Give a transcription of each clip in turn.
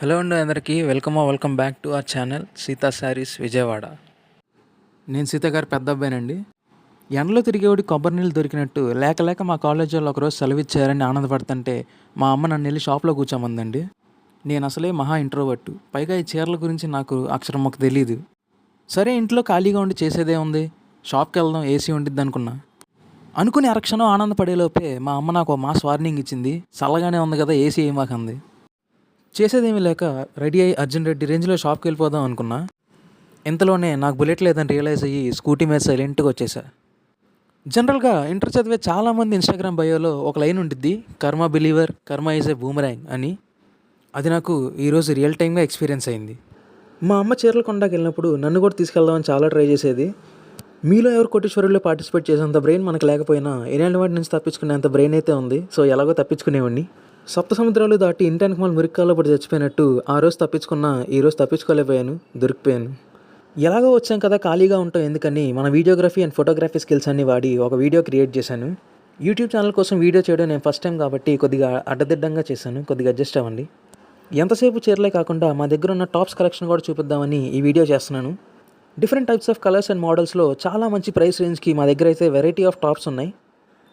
Hello అండి అందరికీ. Welcome welcome back to our channel Sita sarees Vijayawada. నేను సీత గారు పెద్ద అబ్బాయినండి. ఎండలో తిరిగేవాడి కొబ్బరి నీళ్ళు దొరికినట్టు లేక లేక మా కాలేజ్ వాళ్ళు ఒకరోజు సెలవు ఇచ్చారని ఆనందపడుతుంటే మా అమ్మ నన్ను వెళ్ళి షాప్లో కూర్చోమందండి. నేను అసలే మహా ఇంట్రోవర్టు. పైగా ఈ చీరల గురించి నాకు అక్షరం ఒక తెలియదు సరే ఇంట్లో ఖాళీగా ఉండి చేసేదే ఉంది. షాప్కి వెళ్దాం ఏసీ ఉండిద్ది అనుకున్నా. అనుకుని అరక్షణం ఆనందపడేలోపే మా అమ్మ నాకు మాస్ వార్నింగ్ ఇచ్చింది. చల్లగానే ఉంది కదా ఏసీ ఏమాకంది చేసేదేమీ లేక రెడీ అయ్యి అర్జున్ రెడ్డి రేంజ్లో షాప్కి వెళ్ళిపోదాం అనుకున్నా. ఇంతలోనే నాకు బుల్లెట్ లేదని రియలైజ్ అయ్యి స్కూటీ మీద సైలెంట్గా వచ్చేసా. జనరల్గా ఇంటర్ చదివే చాలామంది ఇన్స్టాగ్రామ్ బయోలో ఒక లైన్ ఉండిద్ది కర్మ బిలీవర్ కర్మ ఈజ్ ఏ బూమరాంగ్ అని. అది నాకు ఈరోజు రియల్ టైమ్గా ఎక్స్పీరియన్స్ అయింది. మా అమ్మ చీరల కొండకి వెళ్ళినప్పుడు నన్ను కూడా తీసుకెళ్దామని చాలా ట్రై చేసేది. మీలో ఎవరు కోటీశ్వరుల్లో పార్టిసిపేట్ చేసేంత బ్రెయిన్ మనకు లేకపోయినా ఎలాంటి వాటి నుంచి తప్పించుకునేంత బ్రెయిన్ అయితే ఉంది సో ఎలాగో తప్పించుకునేవాడిని. సప్త సముద్రాలు దాటి ఇంటానికి మళ్ళీ మురిక్కాల్లో పడి చచ్చిపోయినట్టు ఆ రోజు తప్పించుకున్నా ఈ రోజు తప్పించుకోలేకపోయాను దొరికిపోయాను. ఎలాగో వచ్చాం కదా ఖాళీగా ఉంటాం ఎందుకని మన వీడియోగ్రఫీ అండ్ ఫోటోగ్రఫీ స్కిల్స్ అన్ని వాడి ఒక వీడియో క్రియేట్ చేశాను. యూట్యూబ్ ఛానల్ కోసం వీడియో చేయడం నేను ఫస్ట్ టైం కాబట్టి కొద్దిగా అడ్డదిడ్డంగా చేశాను కొద్దిగా అడ్జస్ట్ అవ్వండి. ఎంతసేపు చీరలే కాకుండా మా దగ్గర ఉన్న టాప్స్ కలెక్షన్ కూడా చూపిద్దామని ఈ వీడియో చేస్తున్నాను. Different types of colours and మోడల్స్లో చాలా మంచి ప్రైస్ రేంజ్కి మా దగ్గర అయితే వెరైటీ ఆఫ్ టాప్స్ ఉన్నాయి.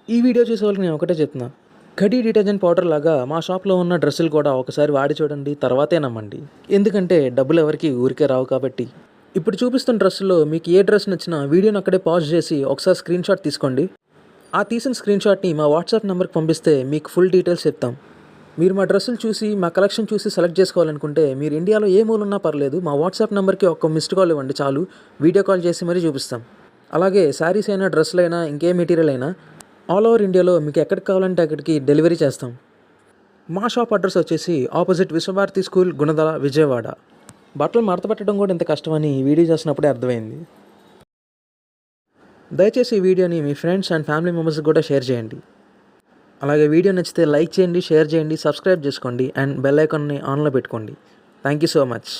ఈ వీడియో చూసే వాళ్ళకి నేను ఒకటే చెప్తున్నాను కడీ డిటర్జెంట్ పౌడర్ లాగా మా షాప్లో ఉన్న డ్రెస్సులు కూడా ఒకసారి వాడి చూడండి తర్వాతే నమ్మండి. ఎందుకంటే డబ్బులు ఎవరికి ఊరికే రావు కాబట్టి. ఇప్పుడు చూపిస్తున్న డ్రెస్సులో మీకు ఏ డ్రెస్ నచ్చినా వీడియోని అక్కడే పాజ్ చేసి ఒకసారి స్క్రీన్ షాట్ తీసుకోండి. ఆ తీసిన స్క్రీన్ షాట్ని మా వాట్సాప్ నెంబర్కి పంపిస్తే మీకు ఫుల్ డీటెయిల్స్ చెప్తాం. మీరు మా డ్రెస్సులు చూసి మా కలెక్షన్ చూసి సెలెక్ట్ చేసుకోవాలనుకుంటే మీరు ఇండియాలో ఏ మూలున్నా పర్లేదు మా వాట్సాప్ నెంబర్కి ఒక మిస్డ్ కాల్ ఇవ్వండి చాలు. వీడియో కాల్ చేసి మరీ చూపిస్తాం. అలాగే శారీస్ అయినా డ్రెస్సులైనా ఇంకే మెటీరియల్ అయినా ఆల్ ఓవర్ ఇండియాలో మీకు ఎక్కడికి కావాలంటే అక్కడికి డెలివరీ చేస్తాం. మా షాప్ అడ్రస్ వచ్చేసి ఆపోజిట్ విశ్వభారతి స్కూల్ గుణదల విజయవాడ. బట్టలు మడతపెట్టడం కూడా ఇంత కష్టమని వీడియో చేసినప్పుడే అర్థమైంది. దయచేసి ఈ వీడియోని మీ ఫ్రెండ్స్ అండ్ ఫ్యామిలీ మెంబర్స్కి కూడా షేర్ చేయండి. అలాగే వీడియో నచ్చితే లైక్ చేయండి షేర్ చేయండి సబ్స్క్రైబ్ చేసుకోండి అండ్ బెల్ ఐకాన్ని ఆన్లో పెట్టుకోండి. Thank you so much.